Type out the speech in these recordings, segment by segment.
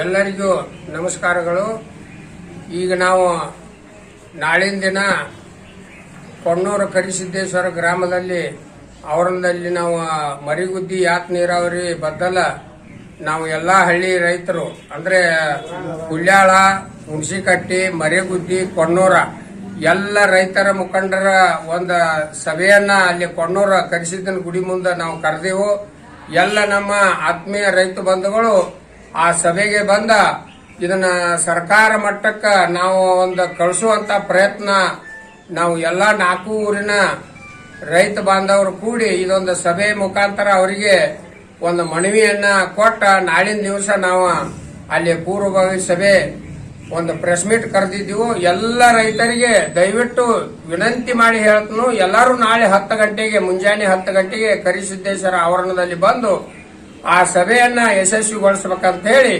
ಎಲ್ಲರಿಗೂ ನಮಸ್ಕಾರಗಳು. ಈಗ ನಾವು ನಾಳಿನ ದಿನ ಕೊಣ್ಣೂರು ಕರಿಸಿದ್ದೇಶ್ವರ ಗ್ರಾಮದಲ್ಲಿ ಅವರದಲ್ಲಿ ನಾವು ಮರಿಗುದ್ದಿ ಯಾತ್ ನೀರಾವರಿ ಬದ್ದಲ, ನಾವು ಎಲ್ಲ ಹಳ್ಳಿ ರೈತರು, ಅಂದ್ರೆ ಕುಳ್ಯಾಳ ಹುಣಸಿಕಟ್ಟಿ, ಮರಿಗುದ್ದಿ, ಕೊಣ್ಣೂರ, ಎಲ್ಲ ರೈತರ ಮುಖಂಡರ ಒಂದು ಸಭೆಯನ್ನ ಅಲ್ಲಿ ಕೊಣ್ಣೂರ ಕರಿಸಿದ್ದನ ಗುಡಿ ಮುಂದೆ ನಾವು ಕರೆದೆವು. ಎಲ್ಲ ನಮ್ಮ ಆತ್ಮೀಯ ರೈತ ಬಂಧುಗಳು ಆ ಸಭೆಗೆ ಬಂದ ಇದನ್ನ ಸರ್ಕಾರ ಮಟ್ಟಕ್ಕೆ ನಾವು ಒಂದು ಕಳಿಸುವಂತ ಪ್ರಯತ್ನ ನಾವು ಎಲ್ಲ ನಾಲ್ಕು ಊರಿನ ರೈತ ಬಾಂಧವರು ಕೂಡಿ ಇದೊಂದು ಸಭೆ ಮುಖಾಂತರ ಅವರಿಗೆ ಒಂದು ಮನವಿಯನ್ನ ಕೊಟ್ಟ ನಾಳಿನ ದಿವಸ ನಾವು ಅಲ್ಲಿ ಪೂರ್ವಭಾವಿ ಸಭೆ ಒಂದು ಪ್ರೆಸ್ ಮೀಟ್ ಕರೆದಿದ್ದೀವು. ಎಲ್ಲ ರೈತರಿಗೆ ದಯವಿಟ್ಟು ವಿನಂತಿ ಮಾಡಿ ಹೇಳ್ತನು. ಎಲ್ಲರೂ ನಾಳೆ ಹತ್ತು ಗಂಟೆಗೆ, ಮುಂಜಾನೆ ಹತ್ತು ಗಂಟೆಗೆ ಕರಿಸಿದ್ದೇಶ್ವರ ಆವರಣದಲ್ಲಿ ಬಂದು ಆ ಸಭೆಯನ್ನ ಯಶಸ್ವಿಗೊಳಿಸಬೇಕಂತ ಹೇಳಿ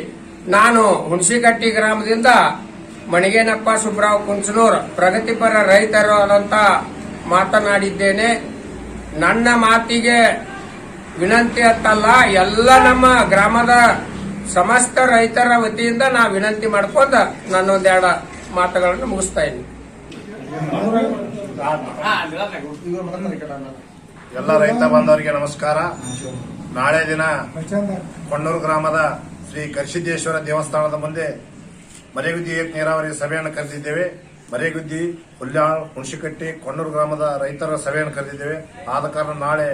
ನಾನು ಹುಣಸಿಕಟ್ಟಿ ಗ್ರಾಮದಿಂದ ಮಣಿಗೇನಪ್ಪ ಸುಬ್ರಾವ್ ಕುಂಚನೂರ್ ಪ್ರಗತಿಪರ ರೈತರು ಆದಂತ ಮಾತನಾಡಿದ್ದೇನೆ. ನನ್ನ ಮಾತಿಗೆ ವಿನಂತಿ ಅಂತಲ್ಲ, ಎಲ್ಲ ನಮ್ಮ ಗ್ರಾಮದ ಸಮಸ್ತ ರೈತರ ವತಿಯಿಂದ ನಾ ವಿನಂತಿ ಮಾಡ್ಕೊಂಡ ನನ್ನೊಂದೆರಡು ಮಾತುಗಳನ್ನು ಮುಗಿಸ್ತಾ ಇದ್ದೀನಿ. ಎಲ್ಲ ರೈತ ಬಾಂಧವರಿಗೆ ನಮಸ್ಕಾರ. ನಾಳೆ ದಿನ ಕೊಣ್ಣೂರು ಗ್ರಾಮದ ಶ್ರೀ ಕರಿಸಿದ್ದೇಶ್ವರ ದೇವಸ್ಥಾನದ ಮುಂದೆ ಮರೆಗುದ್ದಿ ಏಕ ನೀರಾವರಿ ಸಭೆಯನ್ನು ಕರೆದಿದ್ದೇವೆ. ಮರೆಗುದ್ದಿ ಹುಲ್ಯಾಳ್ ಹುಣಸಿಕಟ್ಟಿ ಕೊಣ್ಣೂರು ಗ್ರಾಮದ ರೈತರ ಸಭೆಯನ್ನು ಕರೆದಿದ್ದೇವೆ. ಆದ ಕಾರಣ ನಾಳೆ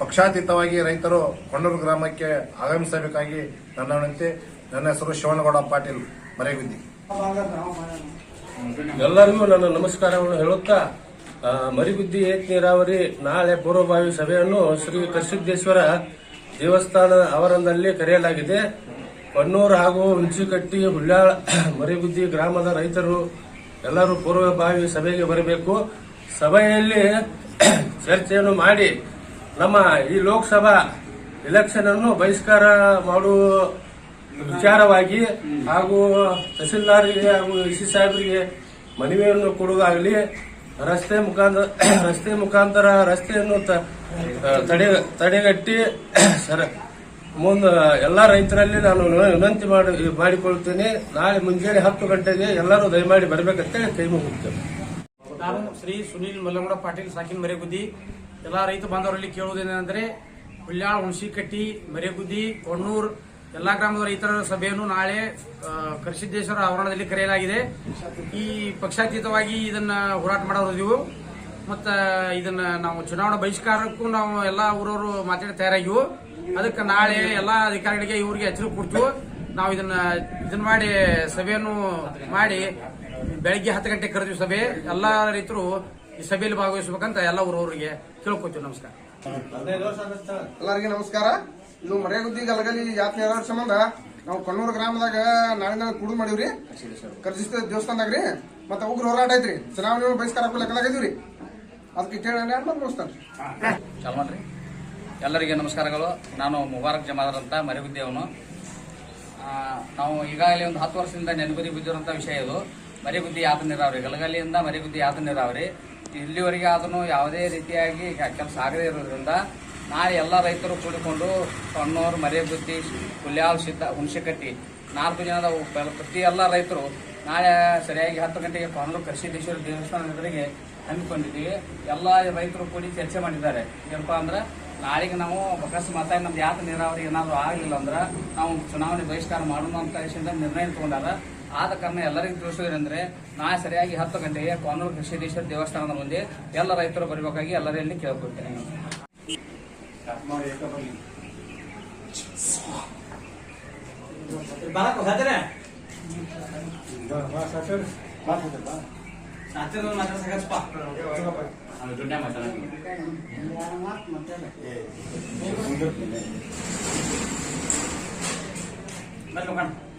ಪಕ್ಷಾತೀತವಾಗಿ ರೈತರು ಕೊಣ್ಣೂರು ಗ್ರಾಮಕ್ಕೆ ಆಗಮಿಸಬೇಕಾಗಿ ನನ್ನ ವಿನಂತಿ. ನನ್ನ ಹೆಸರು ಶಿವನಗೌಡ ಪಾಟೀಲ್ ಮರೆಗುದ್ದಿ. ಎಲ್ಲರಿಗೂ ನನ್ನ ನಮಸ್ಕಾರವನ್ನು ಹೇಳುತ್ತಾ ಮರಿಗುದ್ದಿ ಏತ್ ನೀರಾವರಿ ನಾಳೆ ಪೂರ್ವಭಾವಿ ಸಭೆಯನ್ನು ಶ್ರೀ ಕರಿಸಿದ್ದೇಶ್ವರ ದೇವಸ್ಥಾನ ಆವರಣದಲ್ಲಿ ಕರೆಯಲಾಗಿದೆ. ಹೊನ್ನೂರು ಹಾಗೂ ಹುಣಸಿಕಟ್ಟಿ ಹುಲ್ಯಾಳ, ಮರಿಗುದ್ದಿ ಗ್ರಾಮದ ರೈತರು ಎಲ್ಲರೂ ಪೂರ್ವಭಾವಿ ಸಭೆಗೆ ಬರಬೇಕು. ಸಭೆಯಲ್ಲಿ ಚರ್ಚೆಯನ್ನು ಮಾಡಿ ನಮ್ಮ ಈ ಲೋಕಸಭಾ ಇಲೆಕ್ಷನ್ ಅನ್ನು ಬಹಿಷ್ಕಾರ ಮಾಡುವ ವಿಚಾರವಾಗಿ ಹಾಗೂ ತಹಸೀಲ್ದಾರ್ಗೆ ಹಾಗೂ ಸಿ ಸಾಹೇಬರಿಗೆ ಮನವಿಯನ್ನು ಕೊಡುವುದಾಗಲಿ ರಸ್ತೆ ಮುಖಾಂತರ ರಸ್ತೆ ಮುಖಾಂತರ ರಸ್ತೆಯನ್ನು ತಡೆ, ತಡೆಗಟ್ಟಿ, ಸರ, ಮುಂದೆ ಎಲ್ಲ ರೈತರಲ್ಲಿ ನಾನು ವಿನಂತಿ ಮಾಡಿ ಮಾಡಿಕೊಳ್ಳುತ್ತೇನೆ ನಾಳೆ ಮುಂಜಾನೆ ಹತ್ತು ಗಂಟೆಗೆ ಎಲ್ಲರೂ ದಯಮಾಡಿ ಬರಬೇಕಂತೇಳಿ ಕೈ ಮುಗಿಸ್ತೇನೆ. ನಾನು ಶ್ರೀ ಸುನೀಲ್ ಮಲ್ಲಗೌಡ ಪಾಟೀಲ್ ಸಾಕಿನ ಮರೆಗುದ್ದಿ. ಎಲ್ಲ ರೈತ ಬಾಂಧವರಲ್ಲಿ ಕೇಳುವುದೇನೆಂದರೆ, ಹುಲ್ಯಾಳ ಹುಣಸಿಕಟ್ಟಿ, ಮರೆಗುದ್ದಿ, ಕೊಣ್ಣೂರ್ ಎಲ್ಲಾ ಗ್ರಾಮದ ರೈತರ ಸಭೆಯನ್ನು ನಾಳೆ ಕೃಷಿದ್ದೇಶ್ವರ ಆವರಣದಲ್ಲಿ ಕರೆಯಲಾಗಿದೆ. ಈ ಪಕ್ಷಾತೀತವಾಗಿ ಇದನ್ನ ಹೋರಾಟ ಮಾಡೋದಿವು ಮತ್ತ, ಇದನ್ನ ನಾವು ಚುನಾವಣಾ ಬಹಿಷ್ಕಾರಕ್ಕೂ ನಾವು ಎಲ್ಲ ಊರವರು ಮಾತಾಡಿ ತಯಾರಾಗಿವು ಅದಕ್ಕೆ ನಾಳೆ ಎಲ್ಲಾ ಅಧಿಕಾರಿಗಳಿಗೆ ಇವರಿಗೆ ಎಚ್ಚರಿಕೆ ಕೊಡ್ತೀವಿ. ನಾವು ಇದನ್ನ ಇದನ್ನ ಮಾಡಿ ಸಭೆಯನ್ನು ಮಾಡಿ ಬೆಳಗ್ಗೆ ಹತ್ತು ಗಂಟೆಗೆ ಕರೆದ್ವಿ ಸಭೆ. ಎಲ್ಲಾ ರೈತರು ಈ ಸಭೆಯಲ್ಲಿ ಭಾಗವಹಿಸಬೇಕಂತ ಎಲ್ಲ ಊರವರಿಗೆ ತಿಳ್ಕೊತೀವಿ. ನಮಸ್ಕಾರ. ಎಲ್ಲರಿಗೆ ನಮಸ್ಕಾರ. ಇದು ಮರೆಗುದ್ದಿ ಗಲಗಲಿ ಯಾತ್ರೆ ಇರೋ ಸಂಬಂಧ? ನಾವು ಕಣ್ಣೂರು ಗ್ರಾಮದಾಗ ನಾಳಿನ ಕುಡು ಮಾಡೀವ್ರಿ. ಕರ್ಜಿಸ್ತ ದೇವಸ್ಥಾನದಾಗ ರೀ ಮತ್ತೆ ಉಗ್ರ ಹೋರಾಟ ಐತ್ರಿ. ಚುನಾವಣೆ ಬಹಿಷ್ಕಾರ ಹಾಕೋ ಲೆಕ್ಕದಾಗ ಇದೀವ್ರಿ. ಅದಕ್ಕೆ ಕೇಳಿ ಮುಗಿಸ್ತಾನೆ ಎಲ್ಲರಿಗೆ ನಮಸ್ಕಾರಗಳು. ನಾನು ಮುಬಾರಕ್ ಜಮಾದಾರ್ ಅಂತ ಮರಿಗುದ್ದೇವನು ಆ, ನಾವು ಈಗಾಗಲೇ ಒಂದು ಹತ್ತು ವರ್ಷದಿಂದ ನೆನಗುದಿ ಬಿದ್ದಿರುವಂಥ ವಿಷಯ ಇದು. ಮರಿಗುದ್ದಿ ಯಾತ ನೀರಾವರಿ? ಗಲಗಲಿಯಿಂದ ಮರಿಗುದ್ದಿ ಯಾತ ನೀರಾವರಿ? ಇಲ್ಲಿವರೆಗೆ ಅದನ್ನು ಯಾವುದೇ ರೀತಿಯಾಗಿ ಕೆಲಸ ಆಗದೇ ಇರೋದ್ರಿಂದ ನಾಳೆ ಎಲ್ಲ ರೈತರು ಕೂಡಿಕೊಂಡು ಕಣ್ಣೂರು ಮರಿಗುದ್ದಿ ಹುಲ್ಯಾಲ್ ಸಿದ್ಧ, ಹುಣಸೆಕಟ್ಟಿ ನಾಲ್ಕು ಜನದ ಪ್ರತಿ ಎಲ್ಲ ರೈತರು ನಾಳೆ ಸರಿಯಾಗಿ ಹತ್ತು ಗಂಟೆಗೆ ಕಾನೂರು ಕೃಷಿದೇಶ್ವರ ದೇವಸ್ಥಾನ ಎದುರಿಗೆ ಹಮ್ಮಿಕೊಂಡಿದ್ದೀವಿ. ಎಲ್ಲ ರೈತರು ಕೂಡಿ ಚರ್ಚೆ ಮಾಡಿದ್ದಾರೆ. ಏನಪ್ಪ ಅಂದ್ರೆ, ನಾಳೆಗೆ ನಾವು ಅಕಸ್ಮಾತಾಗಿ ನಮ್ದು ಯಾತ ನೀರಾವರಿ ಏನಾದರೂ ಆಗಲಿಲ್ಲ ಅಂದ್ರೆ ನಾವು ಚುನಾವಣೆ ಬಹಿಷ್ಕಾರ ಮಾಡೋಣ ಅಂತ ನಿರ್ಣಯ ತಗೊಂಡಾರ. ಆದ ಕಾರಣ ಎಲ್ಲರಿಗೂ ತಿಳಿಸೋದ್ರಂದ್ರೆ ನಾಳೆ ಸರಿಯಾಗಿ ಹತ್ತು ಗಂಟೆಗೆ ಕಾನೂರು ಕೃಷಿದೇಶ್ವರ ದೇವಸ್ಥಾನದ ಮುಂದೆ ಎಲ್ಲ ರೈತರು ಬರಬೇಕಾಗಿ ಎಲ್ಲರಲ್ಲಿ ಕೇಳ್ಕೊಳ್ತೇನೆ बारा को सातर है बारा सातर बारा सातर बारा सातर तो मात्र सगळ्याच पा आणि दुनिया मात्र नाही मत लोकांना